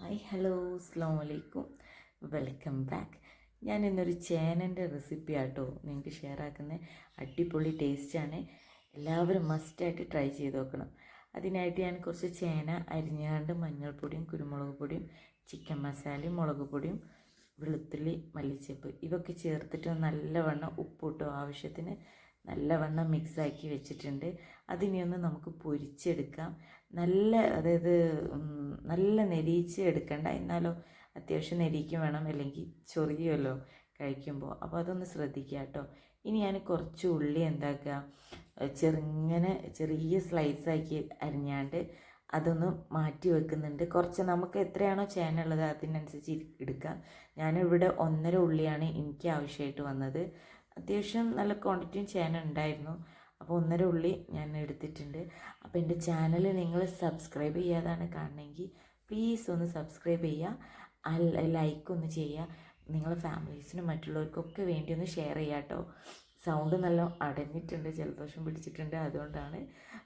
Hi hello അസ്സാം വലൈക്കും welcome back. ഞാൻ ഇന്നൊരു ചേനന്റെ റെസിപ്പി ആട്ടോ നിങ്ങൾക്ക് ഷെയർ ആക്കുന്ന അടിപൊളി ടേസ്റ്റാണ്. എല്ലാവരും മസ്റ്റായിട്ട് ട്രൈ ചെയ്ത് നോക്കണം. അതിനായിട്ട് ഞാൻ കുറച്ച് ചേന അരിഞ്ഞാണ്ട് മഞ്ഞൾപ്പൊടിയും കുരുമുളക് പൊടിയും ചിക്കൻ മസാലയും മുളക് പൊടിയും വെളുത്തുള്ളി മല്ലിച്ചപ്പ് ഇതൊക്കെ ചേർത്തിട്ട് നല്ലവണ്ണം ഉപ്പിട്ടോ ആവശ്യത്തിന് നല്ലവണ്ണം മിക്സാക്കി വെച്ചിട്ടുണ്ട്. അതിനെയൊന്ന് നമുക്ക് പൊരിച്ചെടുക്കാം. നല്ല അതായത് നല്ല നെരിയിച്ച് എടുക്കണ്ട. എന്നാലോ അത്യാവശ്യം നെരിക്കും വേണം അല്ലെങ്കിൽ ചൊറിയുമല്ലോ കഴിക്കുമ്പോൾ. അപ്പോൾ അതൊന്ന് ശ്രദ്ധിക്കുക കേട്ടോ. ഇനി ഞാൻ കുറച്ച് ഉള്ളി എന്താക്കുക? ചെറുങ്ങനെ ചെറിയ സ്ലൈസാക്കി അരിഞ്ഞാണ്ട് അതൊന്ന് മാറ്റി വെക്കുന്നുണ്ട്. കുറച്ച് നമുക്ക് എത്രയാണോ ചേന ഉള്ളത് അതിനനുസരിച്ച് എടുക്കാം. ഞാനിവിടെ ഒന്നര ഉള്ളിയാണ് എനിക്ക് ആവശ്യമായിട്ട് വന്നത്. അത്യാവശ്യം നല്ല ക്വാണ്ടിറ്റിയും ചേന ഉണ്ടായിരുന്നു അപ്പോൾ ഒന്നര ഉള്ളി ഞാൻ എടുത്തിട്ടുണ്ട്. അപ്പോൾ എന്റെ ചാനൽ നിങ്ങൾ സബ്സ്ക്രൈബ് ചെയ്യാതാണ് കാണണമെങ്കിൽ പ്ലീസ് ഒന്ന് സബ്സ്ക്രൈബ് ചെയ്യുക ലൈക്ക് ഒന്ന് ചെയ്യുക നിങ്ങളെ ഫാമിലീസിനും മറ്റുള്ളവർക്കൊക്കെ വേണ്ടി ഒന്ന് ഷെയർ ചെയ്യുക കേട്ടോ സൗണ്ട് നല്ല അടഞ്ഞിട്ടുണ്ട് ജലദോഷം പിടിച്ചിട്ടുണ്ട് അതുകൊണ്ടാണ്.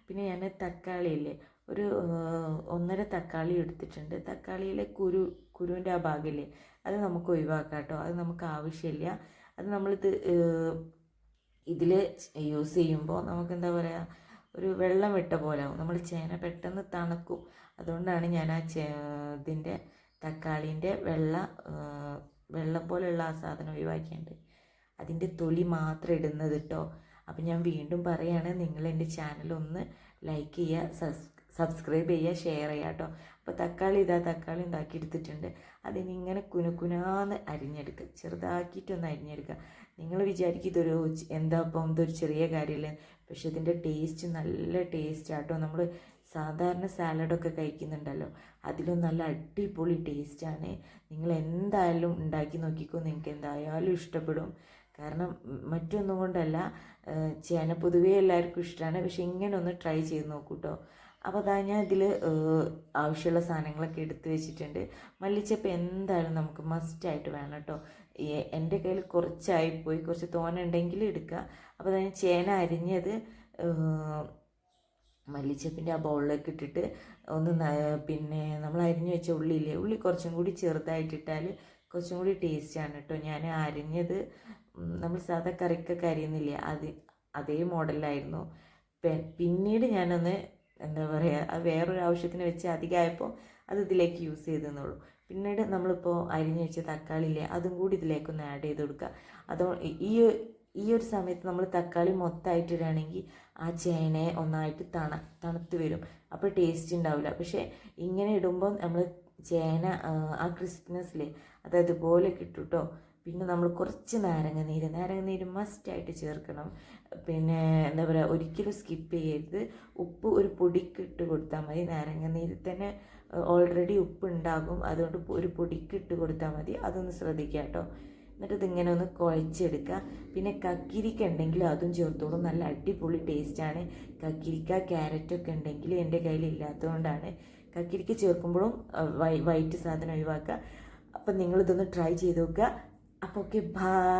പിന്നെ ഞാൻ തക്കാളിയില്ലേ ഒരു ഒന്നര തക്കാളി എടുത്തിട്ടുണ്ട്. തക്കാളിയിലെ കുരു കുരുവിന്റെ ആ ഭാഗമില്ലേ അത് നമുക്ക് ഒഴിവാക്കാം കേട്ടോ അത് നമുക്ക് ആവശ്യമില്ല. അത് നമ്മളിത് ഇതിൽ യൂസ് ചെയ്യുമ്പോൾ നമുക്ക് എന്താ പറയുക ഒരു വെള്ളം വിട്ട പോലെ ആവും. നമ്മൾ ചേന പെട്ടെന്ന് തണുക്കും. അതുകൊണ്ടാണ് ഞാൻ ആ ചേ ഇതിന്റെ തക്കാളീന്റെ വെള്ള വെള്ളം പോലെയുള്ള ആ സാധനം ഒഴിവാക്കിയുണ്ട്. അതിന്റെ തൊലി മാത്രം ഇടുന്നത് കേട്ടോ അപ്പം ഞാൻ വീണ്ടും പറയുകയാണ് നിങ്ങൾ എന്റെ ചാനൽ ഒന്ന് ലൈക്ക് ചെയ്യുക സബ്സ് സബ്സ്ക്രൈബ് ചെയ്യുക ഷെയർ ചെയ്യുക കേട്ടോ അപ്പോൾ തക്കാളി ഇതാ തക്കാളി ഉണ്ടാക്കി എടുത്തിട്ടുണ്ട്. അതിനിങ്ങനെ കുനുകുനാന്ന് അരിഞ്ഞെടുക്കുക. ചെറുതാക്കിയിട്ടൊന്ന് അരിഞ്ഞെടുക്കുക. നിങ്ങൾ വിചാരിക്കും ഇതൊരു എന്താ ഇപ്പം ഇതൊരു ചെറിയ കാര്യമില്ല? പക്ഷെ ഇതിന്റെ ടേസ്റ്റ് നല്ല ടേസ്റ്റ് ആട്ടോ നമ്മൾ സാധാരണ സാലഡൊക്കെ കഴിക്കുന്നുണ്ടല്ലോ. അതിലും നല്ല അടിപൊളി ടേസ്റ്റാണ് നിങ്ങൾ എന്തായാലും ഉണ്ടാക്കി നോക്കിക്കോ. നിങ്ങൾക്ക് എന്തായാലും ഇഷ്ടപ്പെടും. കാരണം മറ്റൊന്നും കൊണ്ടല്ല ചേന പൊതുവേ എല്ലാവർക്കും ഇഷ്ടമാണ്. പക്ഷെ ഇങ്ങനെ ഒന്ന് ട്രൈ ചെയ്ത് നോക്കൂ കേട്ടോ അപ്പോൾ അതാ ഞാൻ ഇതിൽ ആവശ്യമുള്ള സാധനങ്ങളൊക്കെ എടുത്തു വെച്ചിട്ടുണ്ട്. മല്ലിച്ചപ്പ് എന്തായാലും നമുക്ക് മസ്റ്റായിട്ട് വേണം കേട്ടോ എന്റെ കയ്യിൽ കുറച്ചായിപ്പോയി കുറച്ച് തോന ഉണ്ടെങ്കിൽ എടുക്കുക അപ്പോൾ ഞാൻ ചേന അരിഞ്ഞത് മല്ലിച്ചപ്പിന്റെ ആ ബൗളിലേക്ക് ഇട്ടിട്ട് ഒന്ന് പിന്നെ നമ്മൾ അരിഞ്ഞു വെച്ച ഉള്ളിയില്ലേ ഉള്ളി കുറച്ചും കൂടി ചെറുതായിട്ടിട്ടാൽ കുറച്ചും കൂടി ടേസ്റ്റാണ് കേട്ടോ ഞാൻ അരിഞ്ഞത് നമ്മൾ സാധാ കറിക്കൊക്കെ അരിയുന്നില്ലേ അത് അതേ മോഡലായിരുന്നു പിന്നീട് ഞാനൊന്ന് എന്താ പറയുക അത് വേറൊരു ആവശ്യത്തിന് വെച്ച് അധികമായപ്പോൾ അത് ഇതിലേക്ക് യൂസ് ചെയ്തെന്നുള്ളൂ. പിന്നീട് നമ്മളിപ്പോൾ അരിഞ്ഞു വെച്ച തക്കാളി ഇല്ലേ അതും കൂടി ഇതിലേക്കൊന്ന് ആഡ് ചെയ്ത് കൊടുക്കുക. അതോ ഈ ഈ ഒരു സമയത്ത് നമ്മൾ തക്കാളി മൊത്തമായിട്ട് ഇടുകയാണെങ്കിൽ ആ ചേനയെ ഒന്നായിട്ട് തണ തണുത്ത് വരും. അപ്പോൾ ടേസ്റ്റ് ഉണ്ടാവില്ല. പക്ഷേ ഇങ്ങനെ ഇടുമ്പോൾ നമ്മൾ ചേന ആ, ക്രിസ്പിനെസ്സിൽ അതായത് പോലെ കിട്ടും കേട്ടോ പിന്നെ നമ്മൾ കുറച്ച് നാരങ്ങ നീര് നാരങ്ങ നീര് മസ്റ്റായിട്ട് ചേർക്കണം. പിന്നെ എന്താ പറയുക ഒരിക്കലും സ്കിപ്പ് ചെയ്യരുത്. ഉപ്പ് ഒരു പൊടിക്ക് ഇട്ട് കൊടുത്താൽ മതി. നാരങ്ങ നീരിൽ തന്നെ ഓൾറെഡി ഉപ്പ് ഉണ്ടാകും അതുകൊണ്ട് ഒരു പൊടിക്ക് ഇട്ട് കൊടുത്താൽ മതി. അതൊന്ന് ശ്രദ്ധിക്കുക കേട്ടോ. എന്നിട്ട് ഇതിങ്ങനെ ഒന്ന് കുഴച്ചെടുക്കുക പിന്നെ കക്കിരിക്ക ഉണ്ടെങ്കിൽ അതും ചേർത്തോളും. നല്ല അടിപൊളി ടേസ്റ്റാണ് കക്കിരിക്ക ക്യാരറ്റൊക്കെ ഉണ്ടെങ്കിൽ എന്റെ കയ്യിൽ ഇല്ലാത്തതുകൊണ്ടാണ്. കക്കിരിക്ക ചേർക്കുമ്പോഴും വൈറ്റ് സാധനം ഒഴിവാക്കുക അപ്പം നിങ്ങളിതൊന്ന് ട്രൈ ചെയ്ത് നോക്കുക അപ്പോൾ ഓക്കെ ബായ്